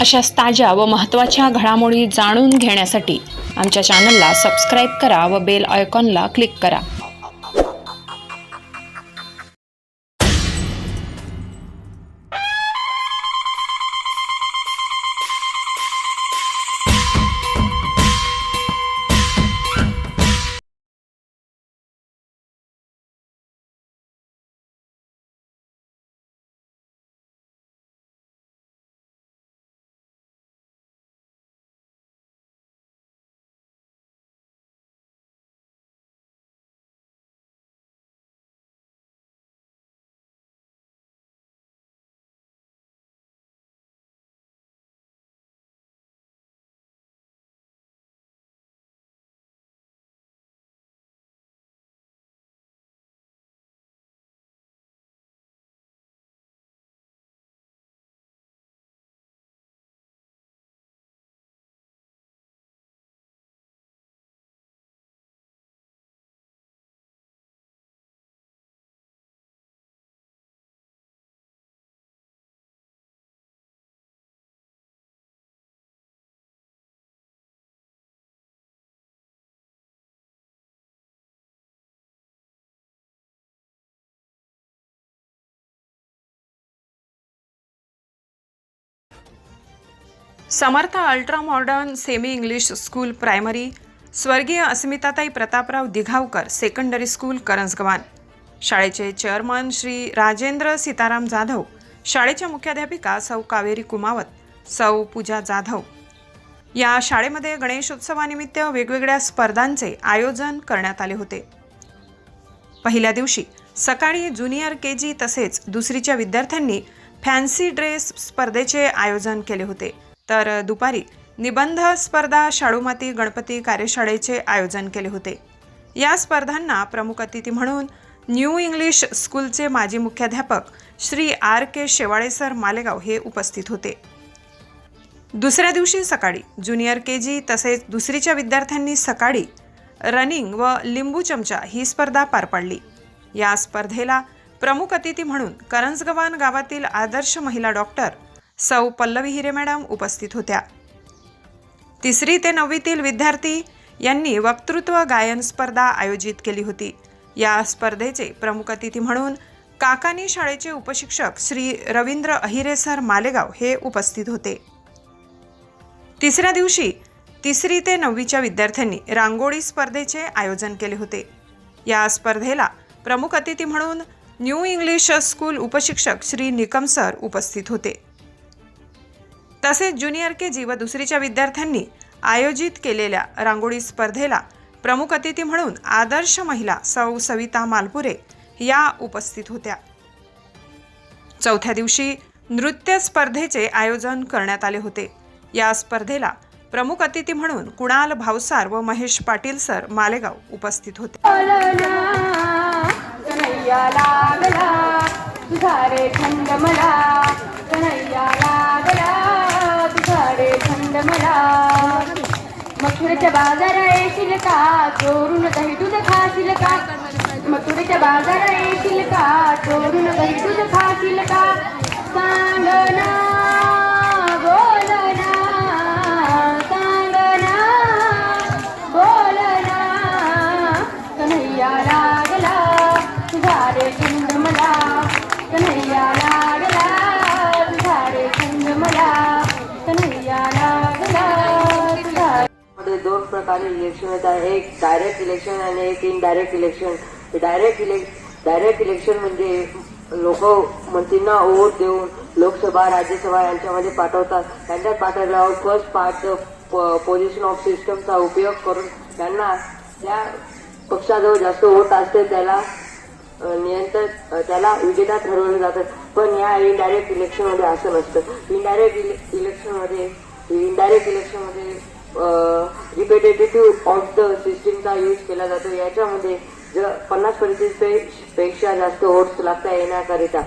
अशाच ताज्या व महत्त्वाच्या घडामोडी जाणून घेण्यासाठी आमच्या चॅनलला सबस्क्राईब करा व बेल आयकॉनला क्लिक करा. Samarth ultra modern semi English school primary स्वर्गीय अस्मिताताई प्रतापराव दिघावकर सेकंडरी स्कूल करंजगवान. शाळेचे चेअरमन श्री राजेंद्र सीताराम जाधव शाळेच्या मुख्याध्यापिका सौ कावेरी कुमावत सौ पूजा जाधव. या शाळेमध्ये गणेशोत्सवानिमित्त वेगवेगळ्या स्पर्धांचे आयोजन करण्यात आले होते. पहिल्या दिवशी सकाळी ज्युनियर के जी तसेच दुसरीच्या विद्यार्थ्यांनी फॅन्सी ड्रेस स्पर्धेचे आयोजन केले होते. तर दुपारी निबंध स्पर्धा शाळूमाती गणपती कार्यशाळेचे आयोजन केले होते. या स्पर्धांना प्रमुख अतिथी म्हणून न्यू इंग्लिश स्कूलचे माजी मुख्याध्यापक श्री आर के शेवाळेसर मालेगाव हे उपस्थित होते. दुसऱ्या दिवशी सकाळी ज्युनियर के जी तसेच दुसरीच्या विद्यार्थ्यांनी सकाळी रनिंग व लिंबू चमचा ही स्पर्धा पार पाडली. या स्पर्धेला प्रमुख अतिथी म्हणून करंजगवान गावातील आदर्श महिला डॉक्टर सौ पल्लवी हिरे मॅडम उपस्थित होत्या. तिसरी ते नववीतील विद्यार्थी यांनी वक्तृत्व गायन स्पर्धा आयोजित केली होती. या स्पर्धेचे प्रमुख अतिथी म्हणून काकानी शाळेचे उपशिक्षक श्री रवींद्र अहिरे सर मालेगाव हे उपस्थित होते. तिसऱ्या दिवशी तिसरी ते नववीच्या विद्यार्थ्यांनी रांगोळी स्पर्धेचे आयोजन केले होते. या स्पर्धेला प्रमुख अतिथी म्हणून न्यू इंग्लिश स्कूल उपशिक्षक श्री निकम सर उपस्थित होते. तसेच ज्युनियर के जी व दुसरीच्या विद्यार्थ्यांनी आयोजित केलेल्या रांगोळी स्पर्धेला प्रमुख अतिथी म्हणून आदर्श महिला सौ सविता मालपुरे या उपस्थित होत्या. चौथ्या दिवशी नृत्य स्पर्धेचे आयोजन करण्यात आले होते. या स्पर्धेला प्रमुख अतिथी म्हणून कुणाल भावसार व महेश पाटील सर मालेगाव उपस्थित होते. कन्हैया लागला मथुरेच्या बाजारा येशील का? चोरून दही दूध खाशील का? मथुरेच्या बाजारा येशील का? चोरून दही दूध खाशील का? सांग प्रकारे इलेक्शन होतात एक डायरेक्ट इलेक्शन आणि एक indirect election direct election direct election म्हणजे लोक मंत्रींना वोट देऊन लोकसभा राज्यसभा यांच्यामध्ये पाठवतात. त्यांच्यात पाठवल्यावर फर्स्ट पार्ट पोझिशन ऑफ सिस्टमचा उपयोग करून त्यांना त्या पक्षाजवळ जास्त वोट असते त्याला नियंत्रण त्याला विजेता ठरवलं जातं. पण या इनडायरेक्ट इलेक्शनमध्ये असं नसतं. इनडायरेक्ट इले इलेक्शनमध्ये इनडायरेक्ट इलेक्शनमध्ये रिपेटेटिव्ह ऑफ द सिस्टीमचा यूज केला जातो. याच्यामध्ये जर पन्नासपेक्षा जास्त वोट्स लागता येण्याकरिता.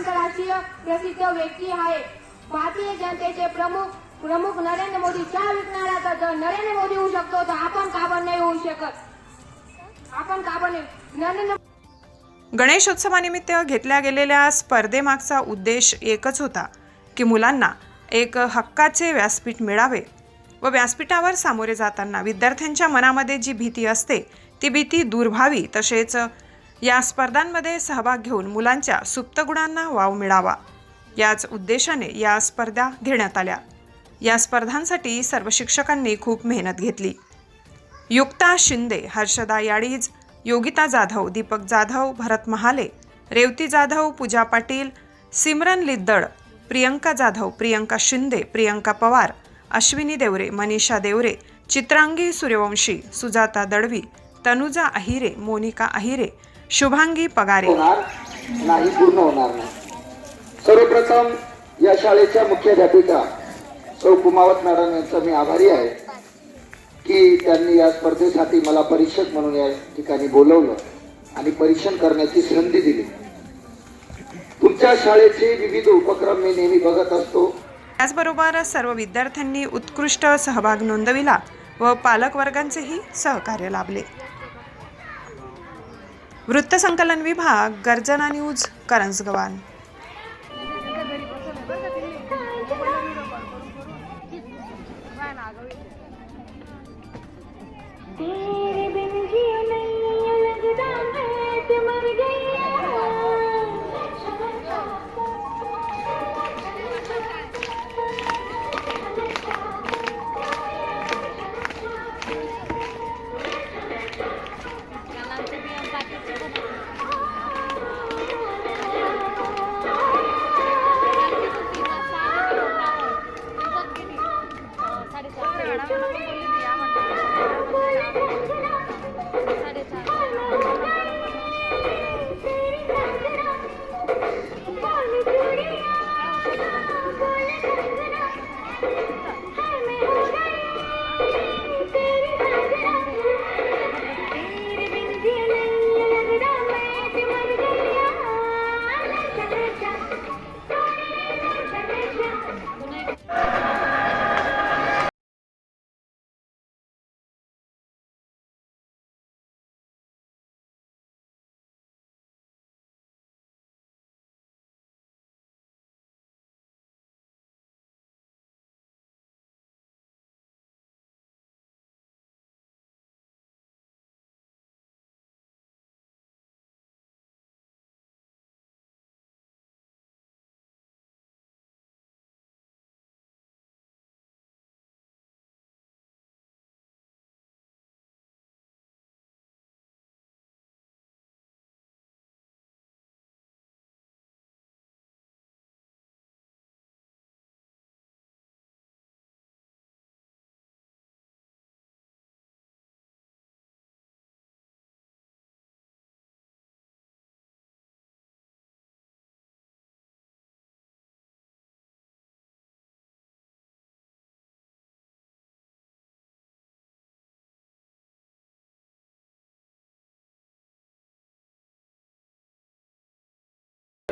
आंतरराष्ट्रीय प्रसिद्ध व्यक्ती आहे. भारतीय जनतेचे प्रमुख प्रमुख नरेंद्र मोदी. चहा विकणारा तर जर नरेंद्र मोदी होऊ शकतो तर आपण का नाही होऊ शकत. आपण का नाही. नरेंद्र गणेशोत्सवानिमित्त घेतल्या गेलेल्या स्पर्धेमागचा उद्देश एकच होता की मुलांना एक हक्काचे व्यासपीठ मिळावे व व्यासपीठावर सामोरे जाताना विद्यार्थ्यांच्या मनामध्ये जी भीती असते ती भीती दूर व्हावी तसेच या स्पर्धांमध्ये सहभाग घेऊन मुलांच्या सुप्त गुणांना वाव मिळावा. याच उद्देशाने या स्पर्धा घेण्यात आल्या. या स्पर्धांसाठी सर्व शिक्षकांनी खूप मेहनत घेतली. युक्ता शिंदे हर्षदा याडीज योगिता जाधव दीपक जाधव भरत महाले रेवती जाधव पूजा पाटील सिमरन लिद्दड प्रियंका जाधव प्रियंका शिंदे प्रियंका पवार अश्विनी देवरे मनीषा देवरे चित्रांगी सूर्यवंशी सुजाता दळवी तनुजा अहिरे मोनिका अहिरे शुभांगी पगारे. होणार नाही पूर्ण होणार नाही. सर्वप्रथम या शाळेच्या मुख्याध्यापिका सौ कुमावत मॅडम यांचा मी आभारी आहे की त्यांनी या स्पर्धेसाठी मला परीक्षक म्हणून या ठिकाणी बोलवलं आणि परीक्षण करण्याची संधी दिली. तुमच्या शाळेचे विविध उपक्रम मी नेहमी बघत असतो. त्याचबरोबर सर्व विद्यार्थ्यांनी उत्कृष्ट सहभाग नोंदविला व पालकवर्गांचेही सहकार्य लाभले. वृत्तसंकलन विभाग गर्जना न्यूज करंजगवान.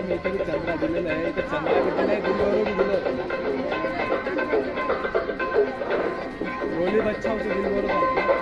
काहीतरी चंद्रा दिलेला आहे तर चंद्रा दिलेला आहे दिलबरोबर दिलं. रोली बच्चा होतो दिलबरोबर